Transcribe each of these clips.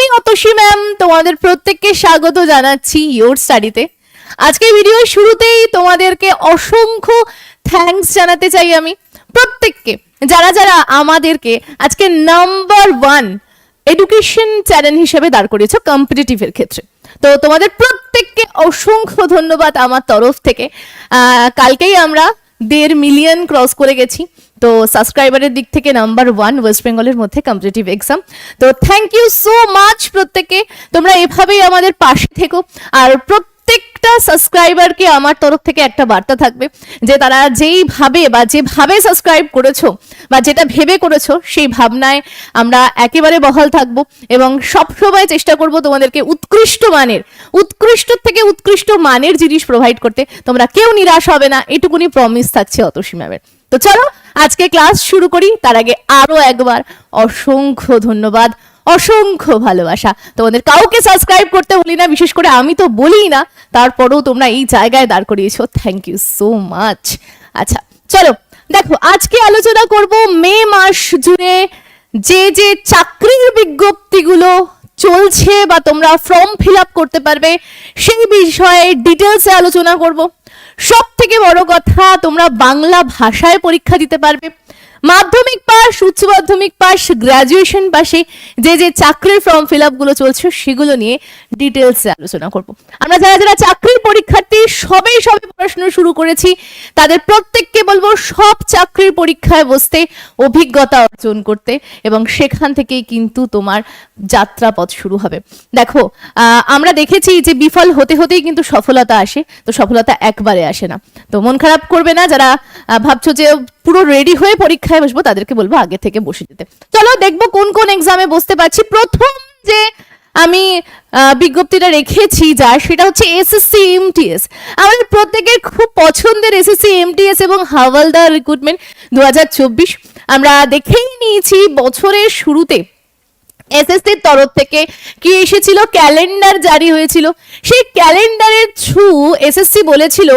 আমি অতসী ম্যাম তোমাদের প্রত্যেককে স্বাগত জানাচ্ছি ইয়োর স্টাডিতে আজকে ভিডিওর শুরুতেই তোমাদেরকে অসংখ্য থ্যাঙ্কস জানাতে চাই আমি প্রত্যেককে। যারা যারা আমাদেরকে আজকে নাম্বার ওয়ান এডুকেশন চ্যানেল হিসেবে দাঁড় করিয়েছ কম্পিটিটিভের ক্ষেত্রে। তো তোমাদের প্রত্যেককে অসংখ্য ধন্যবাদ আমার তরফ থেকে। কালকেই আমরা দেড় মিলিয়ন ক্রস করে গেছি। তো সাবস্ক্রাইবারের দিক থেকে নাম্বার ওয়ান ওয়েস্ট বেঙ্গলের মধ্যে কম্পিটিটিভ এক্সাম তো থ্যাংক ইউ সো মাচ প্রত্যেককে তোমরা এভাবেই আমাদের পাশে থেকো। আর প্রত্যেকটা সাবস্ক্রাইবারকে আমার তরফ থেকে একটা বার্তা থাকবে যে তারা যেইভাবে বা যেভাবে সাবস্ক্রাইব করেছ বা যেটা ভেবে করেছ সেই ভাবনায় আমরা একেবারে বহাল থাকব এবং সবসময় চেষ্টা করব তোমাদেরকে উৎকৃষ্ট মানের, উৎকৃষ্ট থেকে উৎকৃষ্ট মানের জিনিস প্রোভাইড করতে। তোমরা কেউ নিরাশ হবে না, এটুকুনি প্রমিস থাকছে অতসী ম্যামের। তো চলো, আজকে ক্লাস শুরু করি। তার আগে আরও একবার অসংখ্য ধন্যবাদ। অসংখ্য ভালোবাসা। তোমাদের কাউকে সাবস্ক্রাইব করতে বলি না, বিশেষ করে আমি তো বলি না। তারপরেও তোমরা এই জায়গায় দাঁড় করিয়েছো। থ্যাংক ইউ সো মাচ আচ্ছা চলো, দেখো, আজকে আলোচনা করব মে মাস জুড়ে যে যে চাকরির বিজ্ঞপ্তিগুলো চলছে বা তোমরা ফর্ম ফিল আপ করতে পারবে, সেই বিষয়ে ডিটেলসে আলোচনা করব। সব থেকে বড় কথা, তোমরা বাংলা ভাষায় পরীক্ষা দিতে পারবে। মাধ্যমিক পাস উচ্চ মাধ্যমিক পাস গ্রাজুয়েশন পাশে যে যে চাকরির ফর্ম ফিল আপগুলো চলছে সেগুলো নিয়ে ডিটেলসে আলোচনা করব। আমরা যারা যারা চাকরির পরীক্ষার্থী, সবেই সবে পড়াশোনা শুরু করেছি, তাদের প্রত্যেককে বলব সব চাকরির পরীক্ষায় বসতে অভিজ্ঞতা অর্জন করতে এবং সেখান থেকেই কিন্তু তোমার যাত্রাপথ শুরু হবে। দেখো আমরা দেখেছি যে বিফল হতে হতেই কিন্তু সফলতা আসে, তো সফলতা একবারে আসে না। তো মন খারাপ করবে না যারা ভাবছ যে পুরো রেডি হয়ে পরীক্ষায় বসবো, তাদেরকে বলব আগে থেকে বসে যেতে। চলো দেখব কোন কোন এক্সামে বসতে পারছি। প্রথম যে আমি বিজ্ঞপ্তিটা রেখেছি যা সেটা হচ্ছে এসএসসি এমটিএস আমাদের প্রত্যেকের খুব পছন্দের এসএসসি এমটিএস এবং হাওয়ালদার রিক্রুটমেন্ট দু হাজার চব্বিশ আমরা দেখেই নিয়েছি, বছরের শুরুতে এসএসসির তরফ থেকে কি এসেছিল? ক্যালেন্ডার জারি হয়েছিল। সেই ক্যালেন্ডারের থ্রু এসএসসি বলেছিল,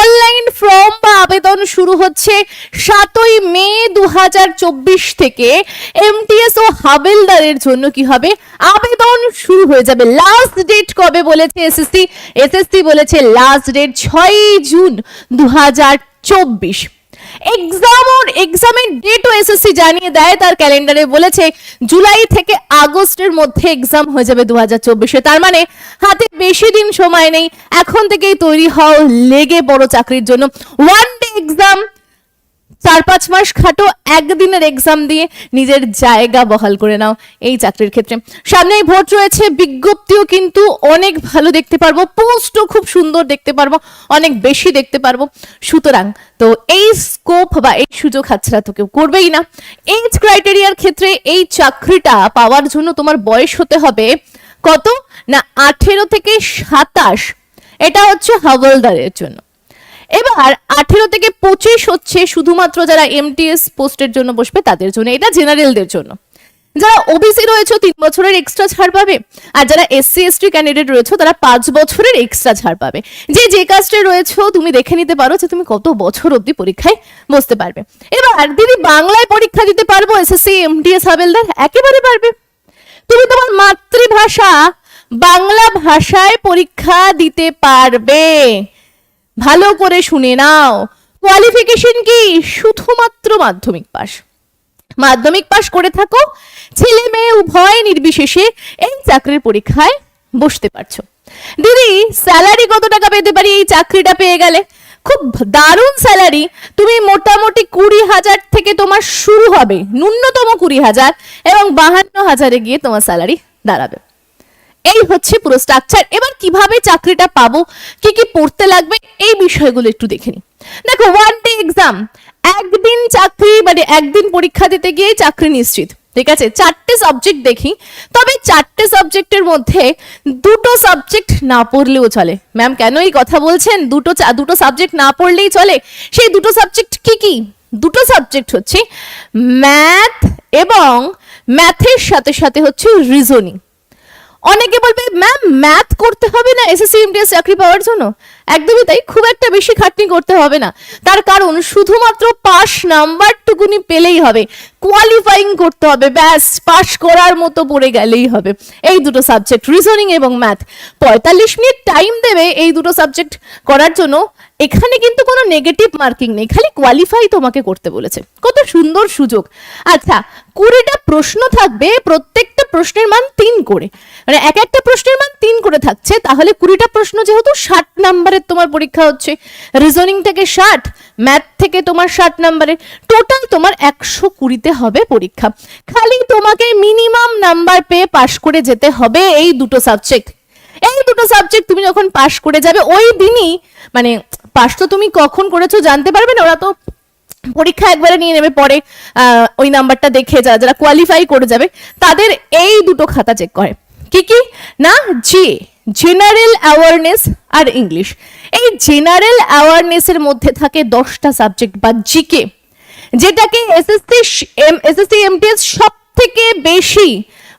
অনলাইন ফর্ম বা আবেদন শুরু হচ্ছে সাতই মে দু হাজার চব্বিশ থেকে। এমটিএস ও হাবেলদারের জন্য কি হবে? আবেদন শুরু হয়ে যাবে লাস্ট ডেট কবে বলেছে এসএসসি এসএসসি বলেছে লাস্ট ডেট ছয়ই জুন দু চব্বিশ। এক্সাম ওর এক্সামের ডেটও এসএসসি জানিয়ে দেয়, তার ক্যালেন্ডারে বলেছে জুলাই থেকে আগস্টের মধ্যে এক্সাম হয়ে যাবে দু হাজার চব্বিশে। তার মানে হাতে বেশি দিন সময় নেই, এখন থেকেই তৈরি হও লেগে বড় চাকরির জন্য। ওয়ান ডে এক্সাম চার পাঁচ মাস খাটো একদিনের এক্সাম দিয়ে নিজের জায়গা বহাল করে নাও এই চাকরির ক্ষেত্রে। সামনেই ভোট রয়েছে, বিজ্ঞপ্তিও কিন্তু অনেক ভালো দেখতে পারব, পোস্টও খুব সুন্দর দেখতে পারব, অনেক বেশি দেখতে পারব। সুতরাং তো এই স্কোপ বা এই সুযোগ হাতছাড়া তো কেউ করবেই না। এজ ক্রাইটেরিয়ার ক্ষেত্রে এই চাকরিটা পাওয়ার জন্য তোমার বয়স হতে হবে কত? না, আঠেরো থেকে সাতাশ। এটা হচ্ছে হাওলদারের জন্য। এবার আঠেরো থেকে পঁচিশ হচ্ছে শুধুমাত্র যারা এমটিএস পোস্টের জন্য বসবে তাদের জন্য, এটা জেনারেলদের জন্য। যারা ওবিসি রয়েছে, তিন বছরের এক্সট্রা ছাড় পাবে, আর যারা এসসি এসটি ক্যান্ডিডেট রয়েছে, তারা পাঁচ বছরের এক্সট্রা ছাড় পাবে। যে যে কাস্টে রয়েছে, তুমি দেখে নিতে পারো যে তুমি কত বছর অবধি পরীক্ষায় বসতে পারবে। এবার দিদি, বাংলায় পরীক্ষা দিতে পারব এসএসসি এমটিএস হাবেলদার? একেবারে পারবে। তুমি তোমার মাতৃভাষা বাংলা ভাষায় পরীক্ষা দিতে পারবে। ভালো করে শুনে নাও। কোয়ালিফিকেশন কি? শুধুমাত্র মাধ্যমিক পাস মাধ্যমিক পাস করে থাকো, ছেলে মেয়ে উভয় নির্বিশেষে এই চাকরির পরীক্ষায় বসতে পারছ। দিদি স্যালারি কত টাকা পেতে পারি? এই চাকরিটা পেয়ে গেলে। খুব দারুণ স্যালারি তুমি মোটামুটি কুড়ি হাজার থেকে তোমার শুরু হবে। ন্যূনতম কুড়ি হাজার এবং বাহান্ন হাজারে গিয়ে তোমার স্যালারি দাঁড়াবে। এই হচ্ছে পুরো স্ট্রাকচার এবার কীভাবে চাকরিটা পাবো, কি কি পড়তে লাগবে, এই বিষয়গুলো একটু দেখে নিই। দেখো ওয়ান ডে এক্সাম একদিন চাকরি মানে একদিন পরীক্ষা দিতে গিয়ে চাকরি নিশ্চিত, ঠিক আছে? চারটে সাবজেক্ট দেখি, তবে চারটে সাবজেক্টের মধ্যে দুটো সাবজেক্ট না পড়লেও চলে। ম্যাম কেন এই কথা বলছেন? দুটো দুটো সাবজেক্ট না পড়লেই চলে? সেই দুটো সাবজেক্ট কি কি? দুটো সাবজেক্ট হচ্ছে ম্যাথ এবং ম্যাথের সাথে সাথে হচ্ছে রিজনিং অনেকে বলবে ম্যাম ম্যাথ করতে হবে না এসএসসি এমটিএস চাকরি পাওয়ার জন্য? একদমই তাই, খুব একটা বেশি খাটনি করতে হবে না। তার কারণ, শুধুমাত্র পাস নাম্বারটুকুনি পেলেই হবে। কোয়ালিফাইং করতে হবে, ব্যাস, পাশ করার মতো পড়ে গেলেই হবে। এই দুটো সাবজেক্ট রিজনিং এবং ম্যাথ পঁয়তাল্লিশ মিনিট টাইম দেবে এই দুটো সাবজেক্ট করার জন্য। এখানে কিন্তু কোনো নেগেটিভ মার্কিং নেই, খালি কোয়ালিফাই তোমাকে করতে বলেছে। কত সুন্দর সুযোগ। আচ্ছা কুড়িটা প্রশ্ন থাকবে প্রত্যেকটা প্রশ্নের মান তিন করে। মানে এক একটা প্রশ্নের মান তিন করে থাকছে, তাহলে কুড়িটা প্রশ্ন যেহেতু ষাট নাম্বারের তোমার পরীক্ষা হচ্ছে রিজনিং থেকে ষাট ম্যাথ থেকে তোমার ষাট নাম্বারের টোটাল তোমার একশো কুড়িতে হবে পরীক্ষা। খালি তোমাকে মিনিমাম নাম্বার পেয়ে পাশ করে যেতে হবে এই দুটো সাবজেক্ট এই দুটো সাবজেক্ট তুমি যখন পাশ করে যাবে, ওই দিনই মানে পাশ তো তুমি কখন করেছ জানতে পারবে না, ওরা তো পরীক্ষা একবারে নিয়ে নেবে, পরে ওই নাম্বারটা দেখে যা যারা কোয়ালিফাই করে যাবে, তাদের এই দুটো খাতা চেক করে। কি কি? না জি জেনারেল অ্যাওয়ারনেস আর ইংলিশ এই জেনারেল অ্যাওয়ারনেসের মধ্যে থাকে দশটা সাবজেক্ট বা জিকে যেটাকে এসএসসি এসএসসি এমটিএস সব থেকে বেশি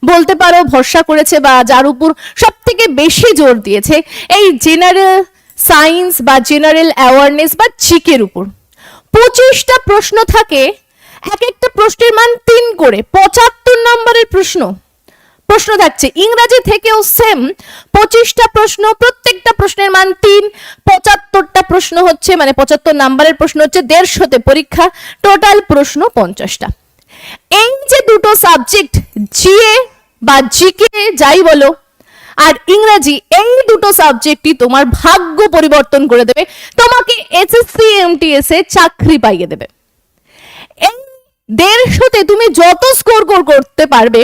বলতে পারো ভরসা করেছে বা যার উপর সব থেকে বেশি জোর দিয়েছে এই জেনারেল সায়েন্স বা জেনারেল অ্যাওয়ারনেস বা জিকের উপর। পঁচিশটা প্রশ্ন থাকে, এক একটা প্রশ্নের মান তিন করে, পঁচাত্তর নম্বরের প্রশ্ন। প্রশ্ন থাকছে, ইংরাজি থেকেও সেম পঁচিশটা প্রশ্ন, প্রত্যেকটা প্রশ্নের মান তিন, পঁচাত্তরটা প্রশ্ন হচ্ছে মানে পঁচাত্তর নাম্বারের প্রশ্ন হচ্ছে দেড়শোতে পরীক্ষা টোটাল প্রশ্ন পঞ্চাশটা। এই যে দুটো সাবজেক্ট জিএ বা জিকে যাই বলো আর ইংরেজি এই দুটো সাবজেক্টই তোমার ভাগ্য পরিবর্তন করে দেবে। তোমাকে এসএসসি এমটিএস এ চাকরি পাইয়ে দেবে। এই দেড়শোতে তুমি যত স্কোর করতে পারবে,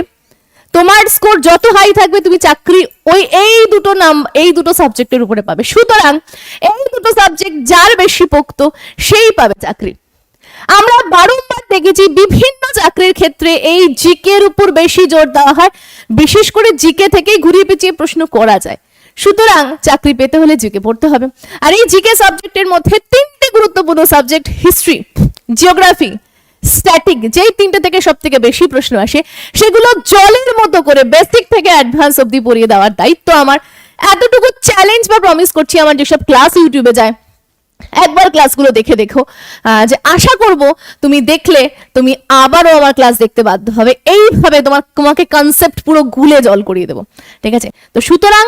তোমার স্কোর যত হাই থাকবে, তুমি চাকরি ওই এই দুটো নাম, এই দুটো সাবজেক্টের উপরে পাবে। সুতরাং এই দুটো সাবজেক্ট যার বেশি পোক্ত, সেই পাবে চাকরি। আমরা বারংবার দেখেছি বিভিন্ন চাকরির ক্ষেত্রে এই জিকের উপর বেশি জোর দেওয়া হয়। বিশেষ করে জিকে থেকেই ঘুরিয়ে পেঁচিয়ে প্রশ্ন করা যায়। সুতরাং চাকরি পেতে হলে জিকে পড়তে হবে। আর এই জিকে সাবজেক্টের মধ্যে তিনটে গুরুত্বপূর্ণ সাবজেক্ট হিস্ট্রি, জিওগ্রাফি, স্ট্যাটিক যেই তিনটে থেকে সব থেকে বেশি প্রশ্ন আসে, সেগুলো জলের মতো করে বেসিক থেকে অ্যাডভান্স অব্দি পড়িয়ে দেওয়ার দায়িত্ব আমার। এতটুকু চ্যালেঞ্জ বা প্রমিস করছি আমার যেসব ক্লাস ইউটিউবে যায়। একবার ক্লাসগুলো দেখে দেখো যে আশা করব তুমি দেখলে তুমি আবারও আমার ক্লাস দেখতে বাধ্য হবে। এইভাবে তোমার, তোমাকে কনসেপ্ট পুরো গুলে জল করিয়ে দেবো। ঠিক আছে? তো সুতরাং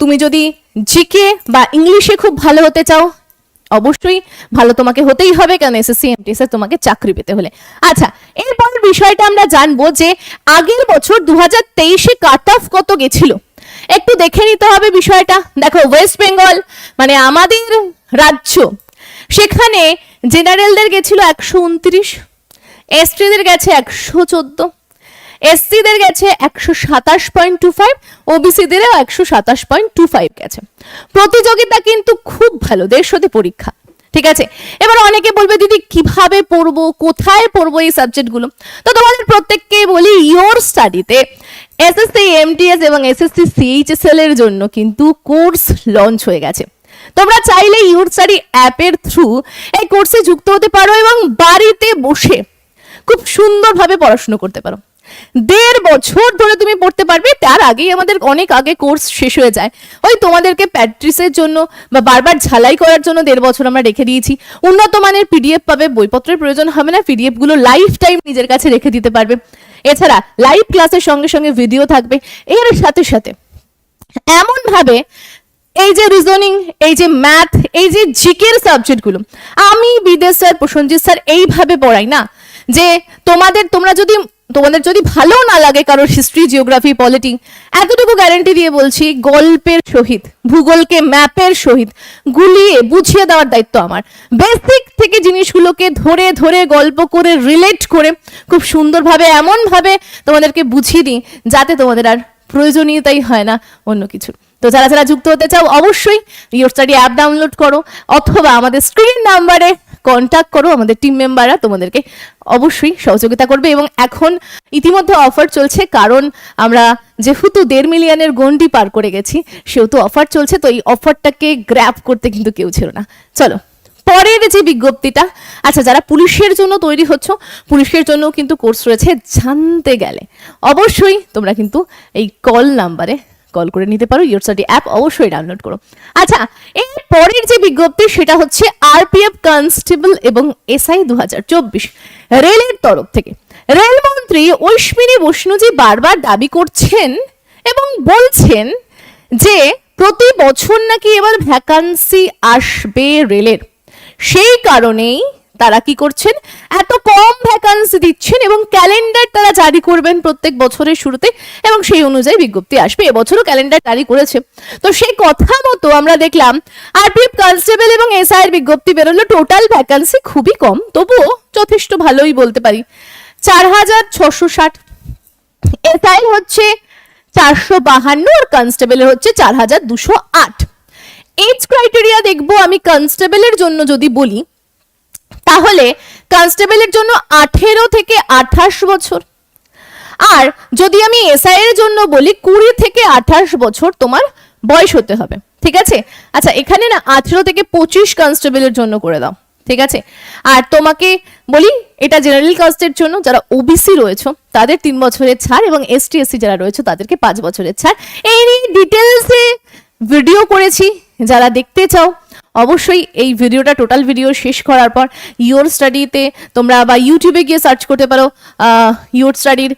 তুমি যদি জিকে বা ইংলিশে খুব ভালো হতে চাও, অবশ্যই ভালো তোমাকে হতেই হবে, কারণ এসএসসি এমটিএস এ তোমাকে চাকরি পেতে হলে। আচ্ছা এরপর বিষয়টা আমরা জানব যে আগের বছর দু হাজার তেইশে কাট অফ কত গেছিল? একটু দেখে নিতে হবে বিষয়টা। দেখো ওয়েস্ট বেঙ্গল মানে আমাদের রাজ্য, সেখানে জেনারেলদের গেছিল একশো উনত্রিশ এসটিদের গেছে একশো চোদ্দ এসসিদের গেছে একশো সাতাশ পয়েন্ট টু ফাইভ ওবিসিদেরও একশো সাতাশ পয়েন্ট টু ফাইভ গেছে। প্রতিযোগিতা কিন্তু খুব ভালো, দেড়শোতে পরীক্ষা, ঠিক আছে? এবার অনেকে বলবে, দিদি, কীভাবে পড়ব? কোথায় পড়ব এই সাবজেক্টগুলো তো তোমাদের প্রত্যেককে বলি ইয়োর স্টাডিতে এসএসসি এমটিএস এবং এসএসসি সিএইচএসএল এর জন্য কিন্তু কোর্স লঞ্চ হয়ে গেছে। তোমরা চাইলে ইউর স্টাডি অ্যাপের থ্রু এই কোর্সে যুক্ত হতে পারো এবং বাড়িতে বসে খুব সুন্দরভাবে পড়াশুনো করতে পারো। দেড় বছর ধরে তুমি পড়তে পারবে, তার আগেই আমাদের অনেক আগে কোর্স শেষ হয়ে যায়। ওই তোমাদেরকে প্র্যাকটিসের জন্য বা বারবার ঝালাই করার জন্য দেড় বছর আমরা রেখে দিয়েছি। উন্নত মানের পিডিএফ পাবে, বইপত্রের প্রয়োজন হবে না পিডিএফগুলো লাইফ টাইম নিজের কাছে রেখে দিতে পারবে। এছাড়া লাইভ ক্লাসের সঙ্গে সঙ্গে ভিডিও থাকবে, এর সাথে সাথে এমন ভাবে এই যে রিজনিং এই যে ম্যাথ এই যে জিকের সাবজেক্টগুলো আমি বিদেশ স্যার প্রসঞ্জিৎ স্যার এইভাবে পড়াই না যে তোমাদের, তোমরা যদি তোমাদের যদি ভালো না লাগে কারোর হিস্ট্রি জিওগ্রাফি পলিটি এতটুকু গ্যারেন্টি দিয়ে বলছি, গল্পের সহিত, ভূগোলকে ম্যাপের সহিত গুলিয়ে বুঝিয়ে দেওয়ার দায়িত্ব আমার। বেসিক থেকে জিনিসগুলোকে ধরে ধরে, গল্প করে রিলেট করে, খুব সুন্দরভাবে, এমনভাবে তোমাদেরকে বুঝিয়ে দিই, যাতে তোমাদের আর প্রয়োজনীয়তাই হয় না অন্য কিছু। তো যারা যারা যুক্ত হতে চাও, অবশ্যই ইয়োর স্টাডি অ্যাপ ডাউনলোড করো, অথবা আমাদের স্ক্রিন নাম্বারে কন্ট্যাক্ট করো আমাদের টিম মেম্বাররা তোমাদেরকে অবশ্যই সহযোগিতা করবে এবং এখন ইতিমধ্যে অফার চলছে, কারণ আমরা যেহেতু দেড় মিলিয়নের গন্ডি পার করে গেছি, সেহেতু অফার চলছে, তো এই অফারটাকে গ্র্যাপ করতে কিন্তু কেউ ছিল না। চলো, পরের যে বিজ্ঞপ্তিটা আচ্ছা যারা পুলিশের জন্য তৈরি হচ্ছ, পুলিশের জন্য কিন্তু কোর্স রয়েছে, জানতে গেলে। অবশ্যই তোমরা কিন্তু এই কল নাম্বারে কল করে নিতে পারো ইয়োর স্টাডি অ্যাপ অবশ্যই ডাউনলোড করো। আচ্ছা এর পরের যে বিজ্ঞপ্তি, সেটা হচ্ছে আরপিএফ কনস্টেবল এবং এসআই দু হাজার চব্বিশ। রেলের তরফ থেকে। রেলমন্ত্রী ঐশ্বিনী বৈষ্ণুজি বারবার দাবি করছেন এবং বলছেন যে প্রতি বছর নাকি এবার ভ্যাকান্সি আসবে রেলের। সেই কারণেই তারা কি করছেন? এত কম ভ্যাকান্সি দিচ্ছেন এবং ক্যালেন্ডার তারা জারি করবেন প্রত্যেক বছরের শুরুতে এবং সেই অনুযায়ী বিজ্ঞপ্তি আসবে। এবছরও ক্যালেন্ডার জারি করেছে। তো সেই কথা মতো আমরা দেখলাম, আরপিএফ কনস্টেবল এবং এসআই এর বিজ্ঞপ্তি বেরোলো। টোটাল ভ্যাকান্সি খুবই কম, তবুও যথেষ্ট ভালোই বলতে পারি। চার হাজার ছশো ষাট এসআই হচ্ছে চারশো বাহান্ন আর কনস্টেবলের হচ্ছে চার হাজার দুশো আট। এজ ক্রাইটেরিয়া দেখব আমি কনস্টেবলের জন্য যদি বলি তাহলে কনস্টেবলের জন্য আঠেরো থেকে আঠাশ বছর। আর যদি আমি এসআই এর জন্য বলি, কুড়ি থেকে আঠাশ বছর তোমার বয়স হতে হবে। ঠিক আছে? আচ্ছা এখানে না আঠেরো থেকে পঁচিশ কনস্টেবলের জন্য করে দাও। ঠিক আছে? আর তোমাকে বলি, এটা জেনারেল কাস্টের জন্য যারা ওবিসি রয়েছে, তাদের তিন বছরের ছাড় এবং এসটি এসসি যারা রয়েছে, তাদেরকে পাঁচ বছরের ছাড়। এই নিয়ে ডিটেলসে ভিডিও করেছি। যারা দেখতে চাও অবশ্যই এই ভিডিওটা টোটাল ভিডিও শেষ করার পর ইয়োর স্টাডিতে তোমরা বা ইউটিউবে গিয়ে সার্চ করতে পারো। ইয়োর স্টাডির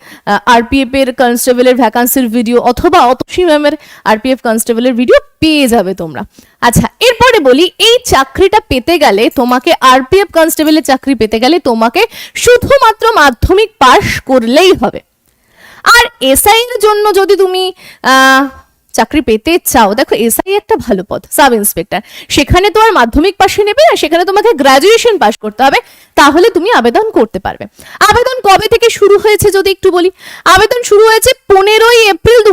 আরপিএফ এর কনস্টেবলের ভ্যাকান্সির ভিডিও অথবা অতসী ম্যামের আরপিএফ কনস্টেবলের ভিডিও পেয়ে যাবে তোমরা। আচ্ছা এরপরে বলি, এই চাকরিটা পেতে গেলে তোমাকে আরপিএফ কনস্টেবলের চাকরি পেতে গেলে তোমাকে শুধুমাত্র মাধ্যমিক পাশ করলেই হবে। আর এসআই এর জন্য যদি তুমি চাকরি পেতে চাও, দেখো এসআই একটা ভালো পদ সাব ইন্সপেক্টর। সেখানে তো আর মাধ্যমিক পাশে নেবে না, সেখানে তোমাকে গ্রাজুয়েশন পাস করতে হবে, তাহলে তুমি আবেদন করতে পারবে। আবেদন কবে থেকে শুরু হয়েছে যদি একটু বলি? আবেদন শুরু হয়েছে পনেরোই এপ্রিল দু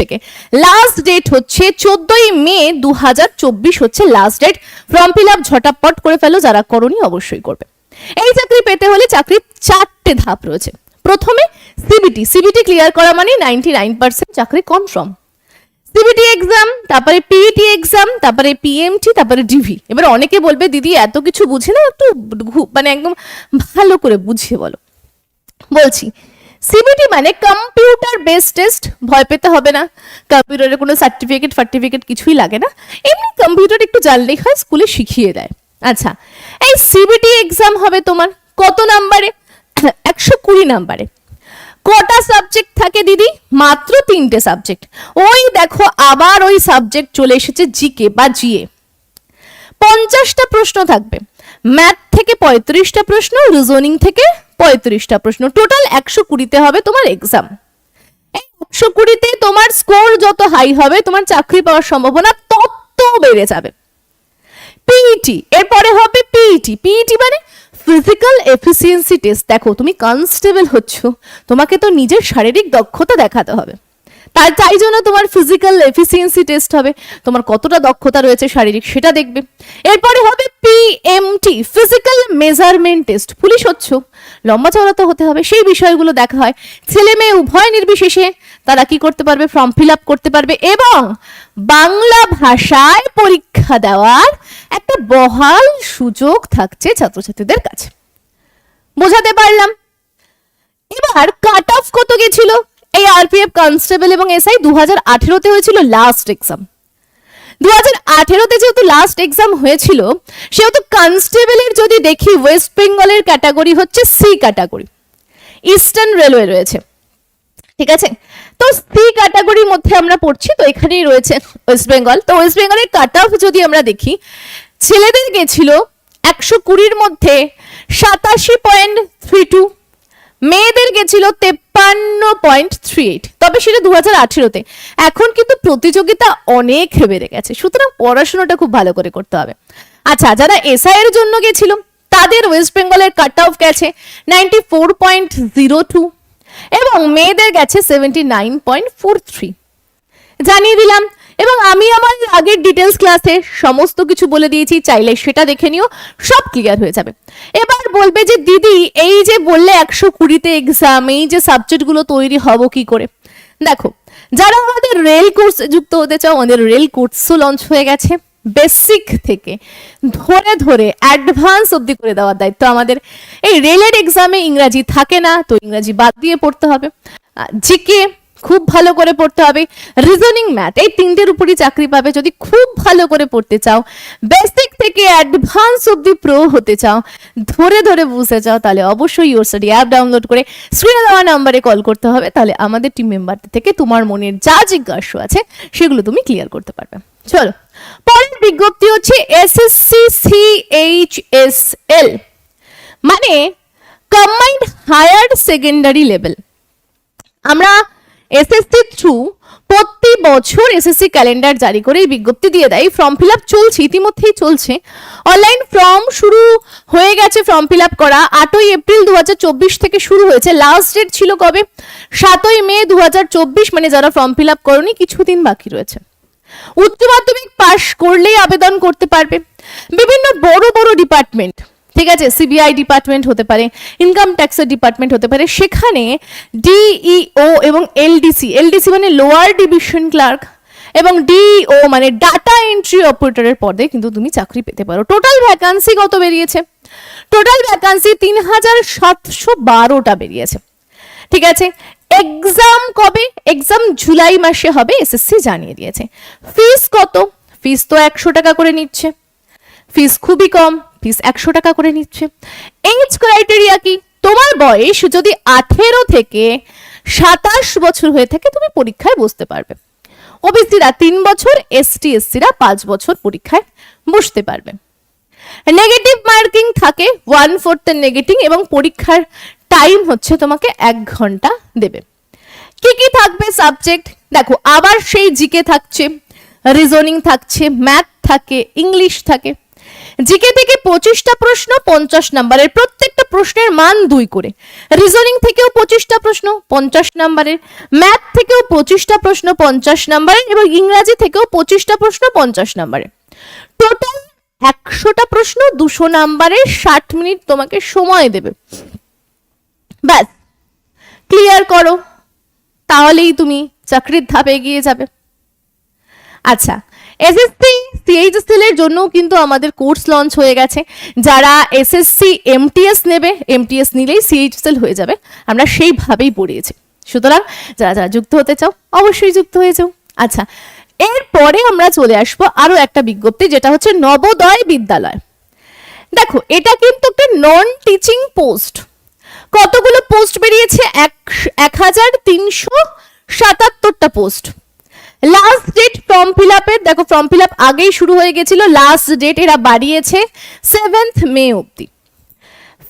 থেকে। লাস্ট ডেট হচ্ছে চোদ্দই মে দু হাজার চব্বিশ হচ্ছে last date form fill up ঝটাপট করে ফেলো, যারা করনি অবশ্যই করবে। এই চাকরি পেতে হলে চাকরির চারটে ধাপ রয়েছে। প্রথমে সিবিটি সিবিটি ক্লিয়ার করা মানে নাইনটি নাইন পার্সেন্ট চাকরি কনফার্ম সিবিটি এক্সাম তারপরে পিইটি এক্সাম তারপরে পিএমটি তারপরে ডিভি এবার অনেকে বলবে, দিদি, এত কিছু বুঝে না, একটু মানে একদম ভালো করে বুঝিয়ে বলো। বলছি সিবিটি মানে কম্পিউটার বেসড টেস্ট ভয় পেতে হবে না। কম্পিউটারের কোনো সার্টিফিকেট ফার্টিফিকেট কিছুই লাগে না। এমনি কম্পিউটার একটু জানলেই হয় স্কুলে শিখিয়ে দেয়। আচ্ছা এই সিবিটি এক্সাম হবে তোমার কত নাম্বারে একশো কুড়ি নাম্বারে কটা সাবজেক্ট থাকে দিদি? মাত্র তিনটে সাবজেক্ট ওই দেখো আবার ওই সাবজেক্ট চলে এসেছে জিকে বা জিএ পঞ্চাশটা প্রশ্ন থাকবে। ম্যাথ থেকে পঁয়ত্রিশটা প্রশ্ন রিজনিং থেকে পঁয়ত্রিশটা প্রশ্ন। টোটাল একশো কুড়িতে হবে তোমার এক্সাম একশো কুড়িতে তোমার স্কোর যত হাই হবে, তোমার চাকরি পাওয়ার সম্ভাবনা তত বেড়ে যাবে। পিইটি এরপরে হবে পিইটি পিইটি মানে ফিজিক্যাল এফিসিয়েন্সি টেস্ট দেখো, তুমি কনস্টেবল হচ্ছ, তোমাকে তো নিজের শারীরিক দক্ষতা দেখাতে হবে। তাই তাই জন্য তোমার ফিজিক্যাল এফিসিয়েন্সি টেস্ট হবে, তোমার কতটা দক্ষতা রয়েছে শারীরিক সেটা দেখবে। এরপরে হবে PMT physical measurement test police হচ্ছ, লম্বা চওড়া তো হতে হবে, সেই বিষয়গুলো দেখা হয়। ছেলে মেয়ে উভয় নির্বিশেষে তারা কি করতে পারবে ফর্ম ফিল আপ করতে পারবে এবং বাংলা ভাষায় পরীক্ষা দেওয়ার একটা বহাল সুযোগ থাকছে ছাত্রছাত্রীদের কাছে। বোঝাতে পারলাম। এবার কাট অফ কত গেছিল? এই আরপিএফ কনস্টেবল এবং এসআই দু হাজার আঠেরোতে হয়েছিল লাস্ট এক্সাম দু হাজার আঠেরোতে যেহেতু লাস্ট এক্সাম হয়েছিল, সেহেতু কনস্টেবলের যদি দেখি ওয়েস্ট বেঙ্গলের ক্যাটাগরি হচ্ছে সি ক্যাটাগরি ইস্টার্ন রেলওয়ে রয়েছে। ঠিক আছে? তো সি ক্যাটাগরির মধ্যে আমরা পড়ছি, তো এখানেই রয়েছে ওয়েস্ট বেঙ্গল তো ওয়েস্ট বেঙ্গলের কাট অফ যদি আমরা দেখি, ছেলেদের গেছিল একশো কুড়ির মধ্যে সাতাশি পয়েন্ট থ্রি টু মেয়েদের গেছিল তেপ্পান্ন পয়েন্ট থ্রি এইট তবে সেটা দু হাজার আঠেরোতে। এখন কিন্তু প্রতিযোগিতা অনেক বেড়ে গেছে, সুতরাং পড়াশোনাটা খুব ভালো করে করতে হবে। আচ্ছা যারা এসআই এর জন্য গেছিল, তাদের ওয়েস্ট বেঙ্গলের কাট অফ গেছে ninety four point zero two এবং মেয়েদের গেছে seventy nine point four three জানিয়ে দিলাম। এবং আমি আমার আগের ডিটেলস ক্লাসে সমস্ত কিছু বলে দিয়েছি, চাইলে সেটা দেখে নিও, সব ক্লিয়ার হয়ে যাবে। এবার বলবে যে, দিদি, এই যে বললে একশো কুড়িতে এক্সাম এই যে সাবজেক্টগুলো তৈরি হব কি করে? দেখো, যারা আমাদের রেল কোর্স যুক্ত হতে চাও, আমাদের রেল কোর্সও লঞ্চ হয়ে গেছে। বেসিক থেকে ধরে ধরে অ্যাডভান্স অবধি করে দেওয়ার দায়িত্ব আমাদের। এই রেলের এক্সামে ইংরাজি থাকে না, তো ইংরাজি বাদ দিয়ে পড়তে হবে। জিকে খুব ভালো করে পড়তে হবে। রিজনিং ম্যাথ এই তিনটের উপরই চাকরি পাবে। যদি খুব ভালো করে পড়তে চাও বেসিক থেকে অ্যাডভান্স অব্দি প্রো হতে চাও, ধরে ধরে বুঝতে চাও, তাহলে অবশ্যই ইউর স্টাডি অ্যাপ ডাউনলোড করে স্ক্রিনে দেওয়া নাম্বারে কল করতে হবে। তাহলে আমাদের টিম মেম্বারদের থেকে তোমার মনের যা জিজ্ঞাসা আছে, সেগুলো তুমি ক্লিয়ার করতে পারবে। চলো। পরের বিজ্ঞপ্তি হচ্ছে এসএসসি সিএইচএসএল মানে কম্বাইন্ড হায়ার সেকেন্ডারি লেভেল আমরা এসএসসি থ্রু প্রতি বছর এসএসসি ক্যালেন্ডার জারি করে এই বিজ্ঞপ্তি দিয়ে দেয়। ফর্ম ফিল আপ চলছে, ইতিমধ্যেই চলছে। অনলাইন ফর্ম শুরু হয়ে গেছে ফর্ম ফিল আপ করা। আটই এপ্রিল দু হাজার চব্বিশ থেকে শুরু হয়েছে। লাস্ট ডেট ছিল কবে? সাতই মে দু হাজার চব্বিশ মানে যারা ফর্ম ফিল আপ করনি, কিছুদিন বাকি রয়েছে। উচ্চ মাধ্যমিক পাশ করলেই আবেদন করতে পারবে। বিভিন্ন বড় বড় ডিপার্টমেন্ট ঠিক আছে? সিবিআই ডিপার্টমেন্ট হতে পারে ইনকাম ট্যাক্সের ডিপার্টমেন্ট হতে পারে। সেখানে ডিইও এবং এলডিসি এলডিসি মানে লোয়ার ডিভিশন ক্লার্ক এবং ডিইও মানে ডাটা এন্ট্রি অপারেটরের পদে কিন্তু তুমি চাকরি পেতে পারো। টোটাল ভ্যাকান্সি কত বেরিয়েছে? টোটাল ভ্যাকান্সি তিন হাজার সাতশো বারোটা বেরিয়েছে। ঠিক আছে? এক্সাম কবে? এক্সাম জুলাই মাসে হবে এসএসসি জানিয়ে দিয়েছে। ফিস কত? ফিস তো একশো টাকা করে নিচ্ছে। ফিস খুবই কম ফিস একশো টাকা করে নিচ্ছে। এজ ক্রাইটেরিয়া কি? তোমার বয়স যদি আঠেরো থেকে সাতাশ বছর হয়ে থাকে, তুমি পরীক্ষায় বসতে পারবে। ওবিসিরা তিন বছর এসটি এসসিরা পাঁচ বছর পরীক্ষায় বসতে পারবে। নেগেটিভ মার্কিং থাকে ওয়ান ফোর্থের নেগেটিভ এবং পরীক্ষার টাইম হচ্ছে তোমাকে এক ঘণ্টা দেবে। কি কি থাকবে সাবজেক্ট দেখো, আবার সেই জিকে থাকছে রিজনিং থাকছে ম্যাথ থাকে ইংলিশ থাকে। জিকে থেকে পঁচিশটা প্রশ্ন, পঞ্চাশ নাম্বারের প্রত্যেকটা প্রশ্নের মান দুই করে। রিজনিং থেকেও পঁচিশটা প্রশ্ন, পঞ্চাশ নাম্বারের। ম্যাথ থেকেও পঁচিশটা প্রশ্ন, পঞ্চাশ নাম্বারের। এবং ইংরাজি থেকেও পঁচিশটা প্রশ্ন, পঞ্চাশ নাম্বারের। টোটাল একশোটা প্রশ্ন, দুশো নাম্বারের ষাট মিনিট তোমাকে সময় দেবে। ব্যাস ক্লিয়ার করো, তাহলেই তুমি চাকরির ধাপে এগিয়ে যাবে। আচ্ছা এসএসসি সিএইচএসএল এর জন্য কিন্তু আমাদের কোর্স লঞ্চ হয়ে গেছে। যারা এসএসসি এমটিএস নেবে এমটিএস নিলেই সিএইচএসএল হয়ে যাবে। আমরা সেইভাবেই পড়িয়েছি। সুতরাং যারা যারা যুক্ত হতে চাও, অবশ্যই যুক্ত হয়ে যাও। আচ্ছা এরপরে আমরা চলে আসব আরও একটা বিজ্ঞপ্তি, যেটা হচ্ছে নবোদয় বিদ্যালয়। দেখো, এটা কিন্তু একটা নন টিচিং পোস্ট কতগুলো পোস্ট বেরিয়েছে? এক হাজার তিনশো সাতাত্তরটা post. Last date form fill আপের দেখো ফর্ম ফিল আপ আগেই শুরু হয়ে গেছিল লাস্ট ডেট এরা বাড়িয়েছে সেভেন্থ মে অবধি।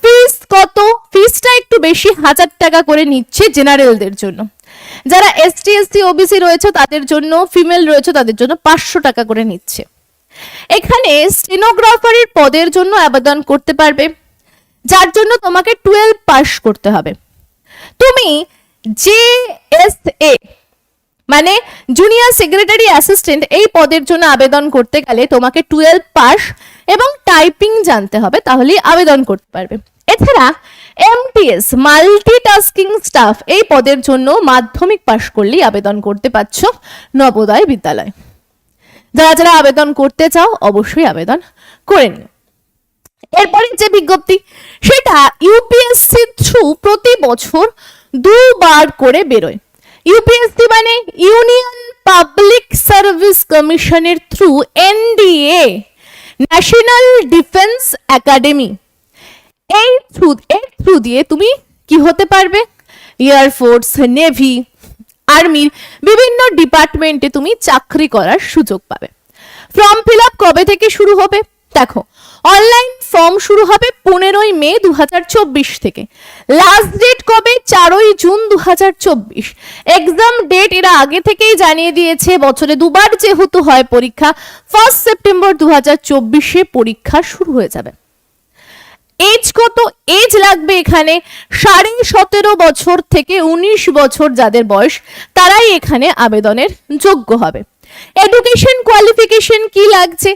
ফিস কত? ফিসটা একটু বেশি, হাজার টাকা করে নিচ্ছে জেনারেলদের জন্য। যারা এসটি এসসি ওবিসি রয়েছে, তাদের জন্য ফিমেল রয়েছে, তাদের জন্য পাঁচশো টাকা করে নিচ্ছে। এখানে স্টেনোগ্রাফারের পদের জন্য আবেদন করতে পারবে। যার জন্য তোমাকে টুয়েলভ পাস করতে হবে। তুমি জে এস এ মানে জুনিয়র সেক্রেটারি অ্যাসিস্ট্যান্ট এই পদের জন্য আবেদন করতে গেলে তোমাকে টুয়েলভ পাস এবং টাইপিং জানতে হবে, তাহলেই আবেদন করতে পারবে। এছাড়া এমটিএস মাল্টিটাস্কিং স্টাফ এই পদের জন্য মাধ্যমিক পাশ করলেই আবেদন করতে পারছ নবোদয় বিদ্যালয়। যারা যারা আবেদন করতে চাও, অবশ্যই আবেদন করে নিও। এরপরে যে বিজ্ঞপ্তি, সেটা ইউপিএসসি থ্রু প্রতি বছর দুবার করে বেরোয়। ইউপিএসসি মানে ইউনিয়ন পাবলিক সার্ভিস কমিশনের through NDA national defence academy এই থ্রু এর থ্রু দিয়ে তুমি কি হতে পারবে? এয়ারফোর্স নেভি আর্মির বিভিন্ন ডিপার্টমেন্টে তুমি চাকরি করার সুযোগ পাবে। ফর্ম ফিল আপ কবে থেকে শুরু হবে? দেখো অনলাইন ফর্ম শুরু হবে পনেরোই মে দু হাজার চব্বিশ থেকে। লাস্ট ডেট কবে? চারই জুন দু এক্সাম ডেট এরা আগে থেকেই জানিয়ে দিয়েছে, বছরে দুবার যেহেতু হয় পরীক্ষা ফার্স্ট সেপ্টেম্বর দু হাজার পরীক্ষা শুরু হয়ে যাবে। এজ কত? এজ লাগবে এখানে সাড়ে সতেরো বছর থেকে উনিশ বছর যাদের বয়স, তারাই এখানে আবেদনের যোগ্য হবে। এডুকেশন কোয়ালিফিকেশন কি লাগছে?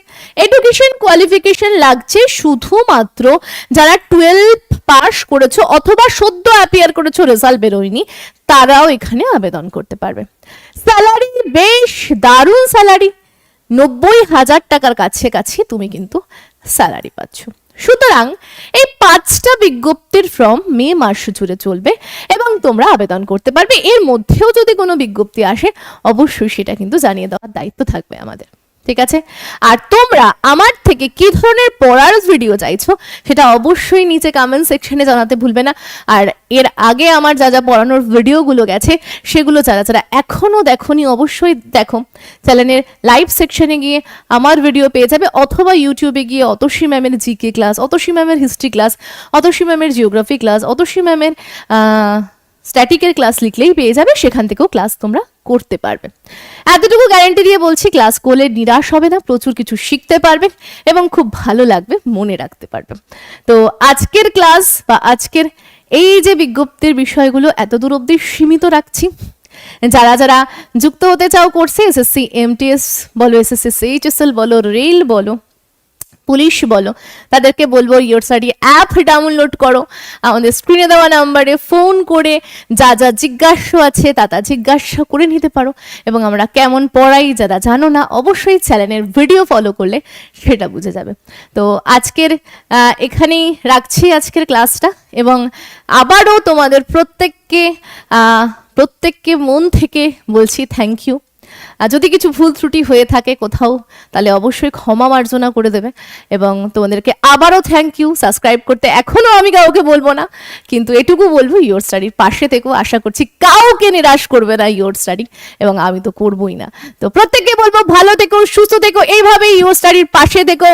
এডুকেশন কোয়ালিফিকেশন লাগছে শুধুমাত্র যারা টুয়েলভ পাস করেছ অথবা সদ্য অ্যাপিয়ার করেছ রেজাল্ট বেরোয়নি, তারাও এখানে আবেদন করতে পারবে। স্যালারি বেশ দারুণ স্যালারি নব্বই হাজার টাকার কাছে কাছে তুমি কিন্তু স্যালারি পাচ্ছ। সুতরাং এই পাঁচটা বিজ্ঞপ্তির ফর্ম মে মাস জুড়ে চলবে এবং তোমরা আবেদন করতে পারবে। এর মধ্যেও যদি কোনো বিজ্ঞপ্তি আসে, অবশ্যই সেটা কিন্তু জানিয়ে দেওয়ার দায়িত্ব থাকবে আমাদের। ঠিক আছে? আর তোমরা আমার থেকে কি ধরনের পড়ার ভিডিও চাইছো, সেটা অবশ্যই নিচে কমেন্ট সেকশনে জানাতে ভুলবে না। আর এর আগে আমার যা যা পড়ানোর ভিডিওগুলো গেছে, সেগুলো যারা যারা এখনও দেখোনি, অবশ্যই দেখো। চ্যানেলের লাইভ সেকশনে গিয়ে আমার ভিডিও পেয়ে যাবে, অথবা ইউটিউবে গিয়ে অতসী ম্যামের জিকে ক্লাস অতসী ম্যামের হিস্ট্রি ক্লাস অতসী ম্যামের জিওগ্রাফি ক্লাস অতসী ম্যামের স্ট্যাটিকের ক্লাস লিখলেই পেয়ে যাবে, সেখান থেকেও ক্লাস তোমরা করতে পারবে। এতটুকু গ্যারান্টি দিয়ে বলছি, ক্লাস করলে নিরাশ হবে না, প্রচুর কিছু শিখতে পারবে এবং খুব ভালো লাগবে, মনে রাখতে পারবে। তো আজকের ক্লাস বা আজকের এই যে বিজ্ঞপ্তির বিষয়গুলো এত দূর অবধি সীমিত রাখছি। যারা যারা যুক্ত হতে চাও করছে এসএসসি এমটিএস বলো এসএসসি সিএইচএসএল বলো রেল বলো পুলিশ বলো, তাদেরকে বলব ইয়োর স্টাডি অ্যাপ ডাউনলোড করো। আমাদের স্ক্রিনে দেওয়া নাম্বারে ফোন করে যা যা জিজ্ঞাসা আছে, তা তা জিজ্ঞাসা করে নিতে পারো। এবং আমরা কেমন পড়াই যারা জানো না, অবশ্যই চ্যানেলের ভিডিও ফলো করলে সেটা বুঝে যাবে। তো আজকের এখানেই রাখছি আজকের ক্লাসটা এবং আবারও তোমাদের প্রত্যেককে প্রত্যেককে মন থেকে বলছি থ্যাংক ইউ যদি কিছু ভুল ত্রুটি হয়ে থাকে কোথাও, তাহলে অবশ্যই ক্ষমা মার্জনা করে দেবে এবং তোমাদেরকে আবারও থ্যাংক ইউ সাবস্ক্রাইব করতে এখনও আমি কাউকে বলব না, কিন্তু এটুকু বলব ইয়োর স্টাডির পাশে থেকেও আশা করছি কাউকে নিরাশ করবে না ইয়োর স্টাডি এবং আমি তো করবোই না। তো প্রত্যেককে বলব, ভালো থেকো, সুস্থ থেকো, এইভাবেই ইয়োর স্টাডির পাশে থেকো।